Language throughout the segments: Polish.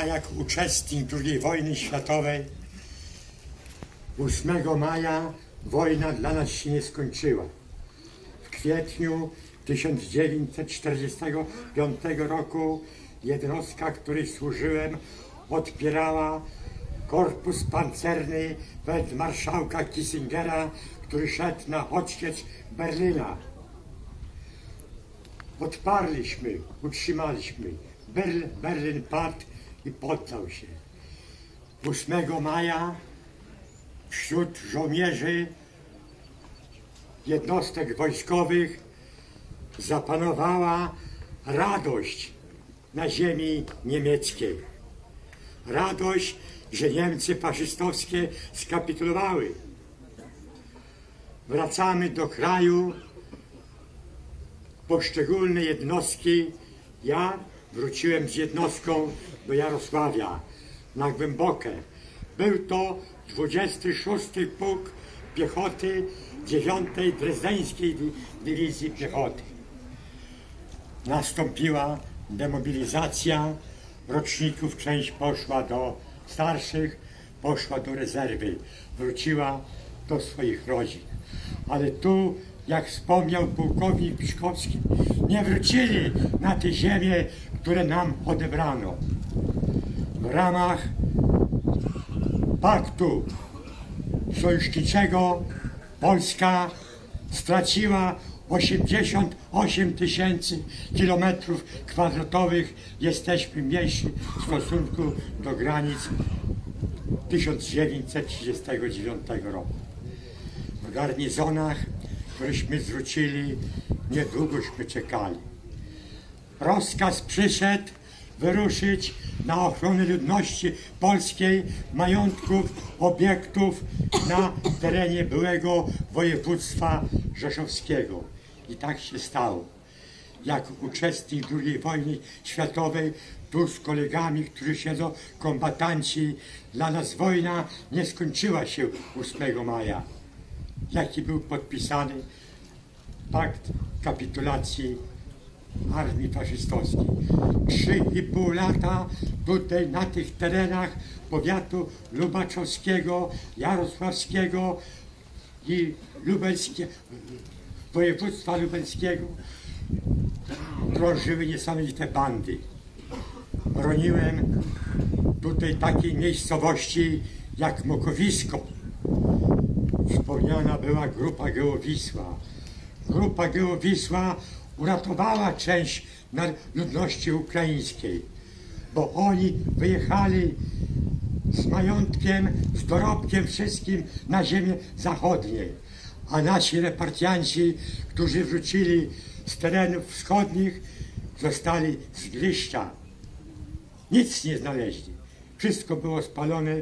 Ja jak uczestnik II wojny światowej 8 maja wojna dla nas się nie skończyła. W kwietniu 1945 roku jednostka, której służyłem, odpierała korpus pancerny marszałka Kissingera, który szedł na odsiecz Berlina. Odparliśmy, utrzymaliśmy. Berl, Berlin padł i poddał się. 8 maja wśród żołnierzy jednostek wojskowych zapanowała radość na ziemi niemieckiej. Radość, że Niemcy faszystowskie skapitulowały. Wracamy do kraju, poszczególne jednostki. Ja wróciłem z jednostką do Jarosławia na Głębokę. Był to 26 Pułk Piechoty 9 Drezdeńskiej Dywizji Piechoty. Nastąpiła demobilizacja roczników, część poszła do starszych, poszła do rezerwy, wróciła do swoich rodzin. Ale tu, jak wspomniał pułkownik Piszkowski, nie wrócili na te ziemię, które nam odebrano. W ramach paktu sojuszniczego Polska straciła 88 tysięcy kilometrów kwadratowych. Jesteśmy mniejsi w stosunku do granic 1939 roku. W garnizonach, któreśmy zwrócili, niedługośmy czekali. Rozkaz przyszedł wyruszyć na ochronę ludności polskiej, majątków, obiektów na terenie byłego województwa rzeszowskiego. I tak się stało. Jak uczestnik II wojny światowej, tu z kolegami, którzy siedzą, kombatanci, dla nas wojna nie skończyła się 8 maja. Jaki był podpisany pakt kapitulacji armii faszystowskiej. Trzy i pół lata tutaj na tych terenach powiatu lubaczowskiego, jarosławskiego i lubelskiego, województwa lubelskiego krążyły niesamowite bandy. Broniłem tutaj takiej miejscowości jak Mokowisko. Wspomniana była grupa Geowisła. Grupa Geowisła uratowała część ludności ukraińskiej, bo oni wyjechali z majątkiem, z dorobkiem wszystkim na ziemię zachodnie, a nasi repartianci, którzy wrócili z terenów wschodnich, zostali z gliszcza. Nic nie znaleźli. Wszystko było spalone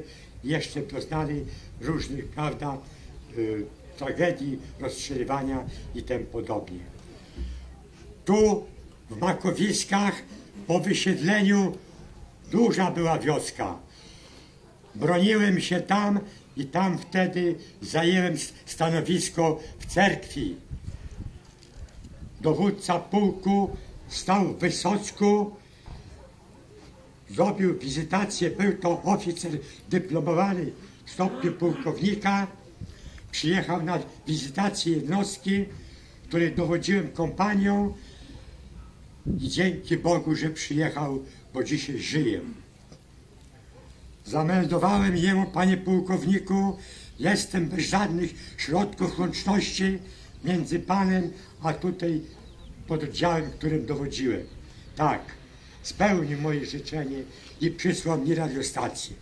jeszcze doznali różnych, prawda, tragedii, rozstrzeliwania i tym podobnie. Tu w Makowiskach po wysiedleniu duża była wioska. Broniłem się tam i tam wtedy zajęłem stanowisko w cerkwi. Dowódca pułku stał w Wysocku, zrobił wizytację, był to oficer dyplomowany w stopniu pułkownika. Przyjechał na wizytację jednostki, której dowodziłem kompanią i dzięki Bogu, że przyjechał, bo dzisiaj żyję. Zameldowałem jemu, panie pułkowniku, jestem bez żadnych środków łączności między panem a tutaj pododdziałem, którym dowodziłem. Tak, spełnił moje życzenie i przysłał mi radiostację.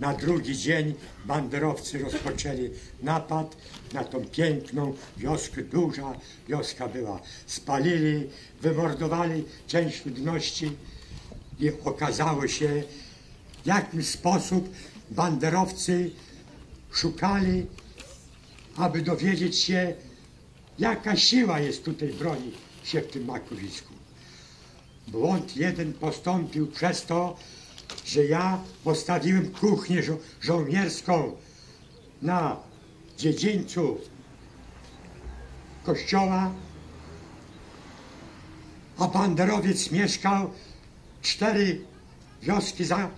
Na drugi dzień banderowcy rozpoczęli napad na tą piękną wioskę, duża wioska była. Spalili, wymordowali część ludności i okazało się, w jaki sposób banderowcy szukali, aby dowiedzieć się, jaka siła jest tutaj broni się w tym makowisku. Błąd jeden postąpił przez to, że ja postawiłem kuchnię żo żołnierską na dziedzińcu kościoła, a banderowiec mieszkał cztery wioski za,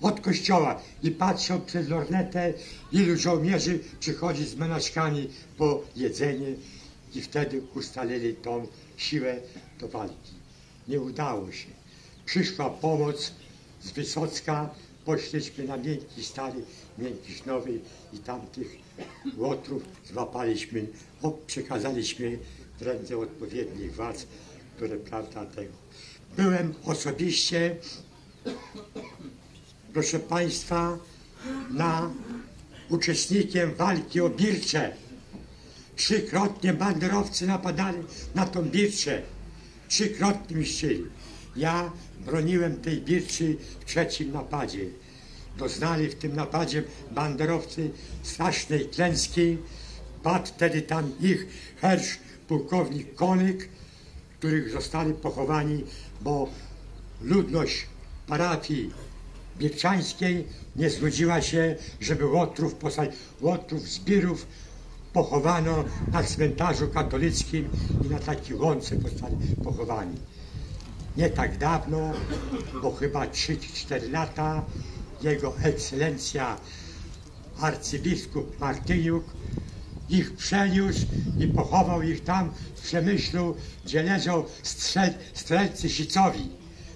od kościoła i patrzał przez lornetę, ilu żołnierzy przychodzi z menaczkami po jedzenie i wtedy ustalili tą siłę do walki. Nie udało się. Przyszła pomoc z Wysocka, poszliśmy na miękki stary, miękki nowy i tamtych łotrów złapaliśmy, o, przekazaliśmy ręce odpowiednich władz, które prawda tego. Byłem osobiście, proszę Państwa, na uczestnikiem walki o Bircze. Trzykrotnie banderowcy napadali na tą Birczę. Trzykrotnie niszczyli. Ja broniłem tej Birczy w trzecim napadzie. Doznali w tym napadzie banderowcy strasznej klęski. Padł wtedy tam ich hersz, pułkownik Konyk, których zostali pochowani, bo ludność parafii Birczańskiej nie zgodziła się, żeby Łotrów, Łotrów Zbirów pochowano na cmentarzu katolickim i na takiej łące zostali pochowani. Nie tak dawno, bo chyba 3-4 lata, jego ekscelencja arcybiskup Martyniuk ich przeniósł i pochował ich tam w Przemyślu, gdzie leżą strzel, strzelcy Sicowi.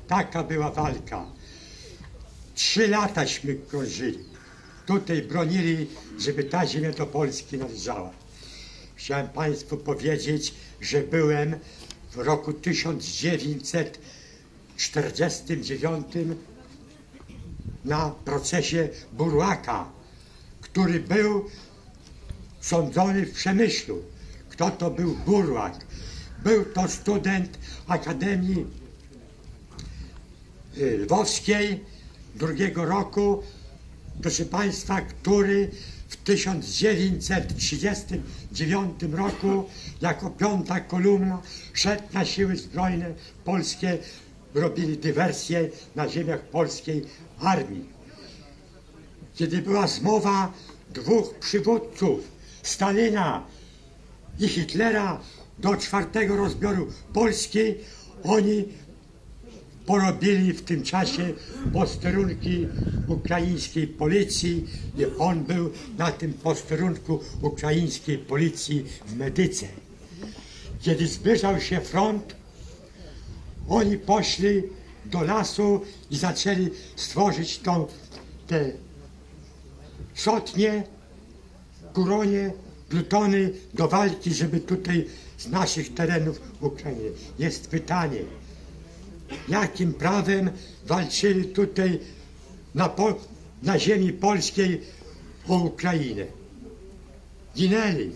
Taka była walka. Trzy lataśmy krążyli. Tutaj bronili, żeby ta ziemia do Polski należała. Chciałem Państwu powiedzieć, że byłem w roku 1949 na procesie Burłaka, który był sądzony w Przemyślu. Kto to był Burłak? Był to student Akademii y, Lwowskiej drugiego roku, proszę Państwa, który w 1939 roku jako piąta kolumna szedł na siły zbrojne polskie, robili dywersję na ziemiach polskiej armii. Kiedy była zmowa dwóch przywódców, Stalina i Hitlera do czwartego rozbioru Polski, oni porobili w tym czasie posterunki ukraińskiej policji i on był na tym posterunku ukraińskiej policji w Medyce. Kiedy zbliżał się front, oni poszli do lasu i zaczęli stworzyć tą, te szotnie, kuronie, plutony do walki, żeby tutaj z naszych terenów Ukrainy. Jest pytanie, jakim prawem walczyli tutaj na, po, na ziemi polskiej o Ukrainę. Ginęli.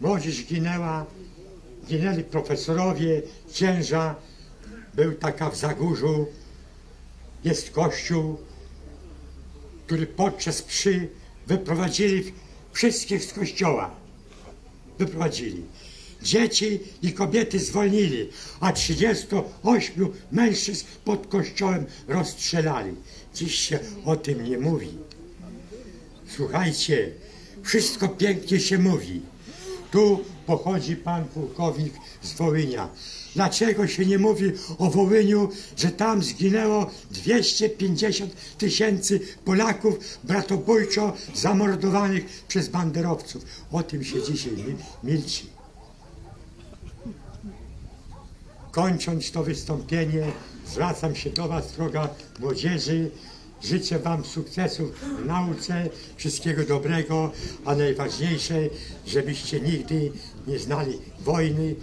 Młodzież ginęła, ginęli profesorowie, księża. Był taka w Zagórzu, jest kościół, który podczas przy wyprowadzili wszystkich z kościoła. Wyprowadzili. Dzieci i kobiety zwolnili, a 38 mężczyzn pod kościołem rozstrzelali. Dziś się o tym nie mówi. Słuchajcie, wszystko pięknie się mówi. Tu pochodzi pan pułkownik z Wołynia. Dlaczego się nie mówi o Wołyniu, że tam zginęło 250 tysięcy Polaków bratobójczo zamordowanych przez banderowców? O tym się dzisiaj mi- milczy. Kończąc to wystąpienie, zwracam się do Was, droga młodzieży. Życzę Wam sukcesów w nauce, wszystkiego dobrego, a najważniejsze, żebyście nigdy nie znali wojny,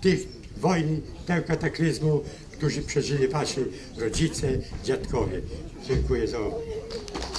tych wojny, tego kataklizmu, którzy przeżyli Wasi rodzice, dziadkowie. Dziękuję za uwagę.